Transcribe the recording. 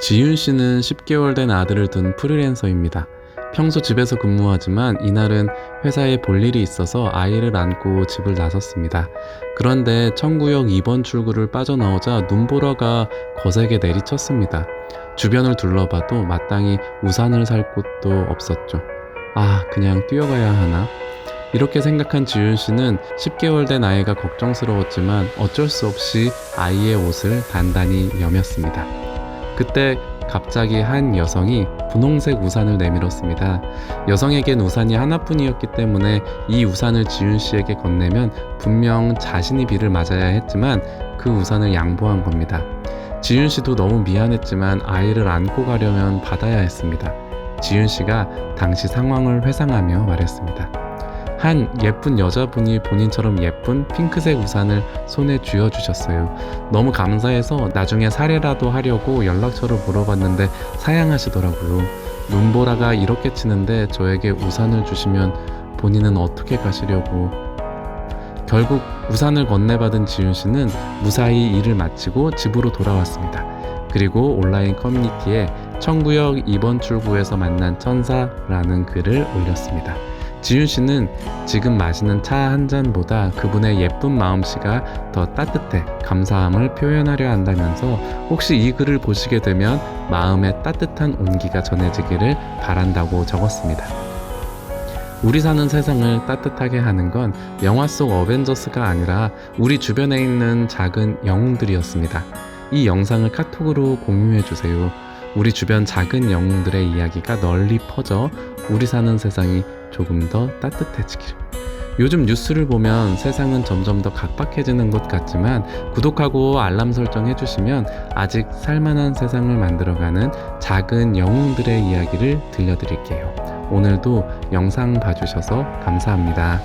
지윤 씨는 10개월 된 아들을 둔 프리랜서입니다. 평소 집에서 근무하지만 이날은 회사에 볼 일이 있어서 아이를 안고 집을 나섰습니다. 그런데 청구역 2번 출구를 빠져나오자 눈보라가 거세게 내리쳤습니다. 주변을 둘러봐도 마땅히 우산을 살 곳도 없었죠. 아, 그냥 뛰어가야 하나? 이렇게 생각한 지윤 씨는 10개월 된 아이가 걱정스러웠지만 어쩔 수 없이 아이의 옷을 단단히 여몄습니다. 그때 갑자기 한 여성이 분홍색 우산을 내밀었습니다. 여성에겐 우산이 하나뿐이었기 때문에 이 우산을 지윤 씨에게 건네면 분명 자신이 비를 맞아야 했지만 그 우산을 양보한 겁니다. 지윤 씨도 너무 미안했지만 아이를 안고 가려면 받아야 했습니다. 지윤 씨가 당시 상황을 회상하며 말했습니다. 한 예쁜 여자분이 본인처럼 예쁜 핑크색 우산을 손에 쥐어 주셨어요. 너무 감사해서 나중에 사례라도 하려고 연락처를 물어봤는데 사양하시더라고요. 눈보라가 이렇게 치는데 저에게 우산을 주시면 본인은 어떻게 가시려고. 결국 우산을 건네받은 지윤 씨는 무사히 일을 마치고 집으로 돌아왔습니다. 그리고 온라인 커뮤니티에 청구역 2번 출구에서 만난 천사라는 글을 올렸습니다. 지윤 씨는 지금 마시는 차 한 잔보다 그분의 예쁜 마음씨가 더 따뜻해 감사함을 표현하려 한다면서 혹시 이 글을 보시게 되면 마음에 따뜻한 온기가 전해지기를 바란다고 적었습니다. 우리 사는 세상을 따뜻하게 하는 건 영화 속 어벤져스가 아니라 우리 주변에 있는 작은 영웅들이었습니다. 이 영상을 카톡으로 공유해 주세요. 우리 주변 작은 영웅들의 이야기가 널리 퍼져 우리 사는 세상이 조금 더 따뜻해지기를. 요즘 뉴스를 보면 세상은 점점 더 각박해지는 것 같지만 구독하고 알람 설정 해주시면 아직 살만한 세상을 만들어가는 작은 영웅들의 이야기를 들려드릴게요. 오늘도 영상 봐주셔서 감사합니다.